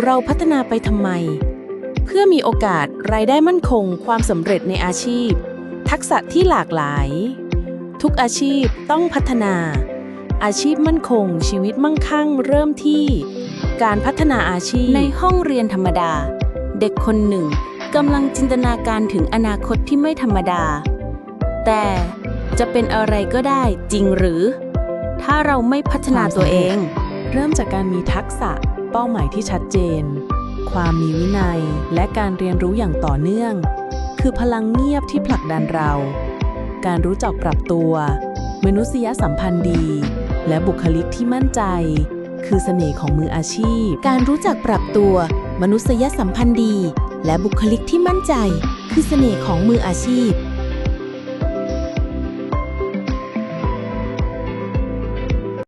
เราพัฒนาไปทำไม เพื่อมีโอกาสรายได้มั่นคง ความสำเร็จในอาชีพ ทักษะที่หลากหลาย ทุกอาชีพต้องพัฒนา อาชีพมั่นคง ชีวิตมั่งคั่ง เริ่มที่ การพัฒนาอาชีพในห้องเรียนธรรมดา เด็กคนหนึ่งกำลังจินตนาการถึงอนาคตที่ไม่ธรรมดา แต่จะเป็นอะไรก็ได้จริงหรือ ถ้าเราไม่พัฒนาตัวเอง เริ่มจากการมีทักษะ เป้าหมายที่ชัดเจน ความมีวินัยและการเรียนรู้อย่างต่อเนื่อง คือพลังเงียบที่ผลักดันเรา การรู้จักปรับตัว มนุษยสัมพันธ์ดี และบุคลิกที่มั่นใจ คือเสน่ห์ของมืออาชีพ การรู้จักปรับตัว มนุษยสัมพันธ์ดี และบุคลิกที่มั่นใจ คือเสน่ห์ของมืออาชีพ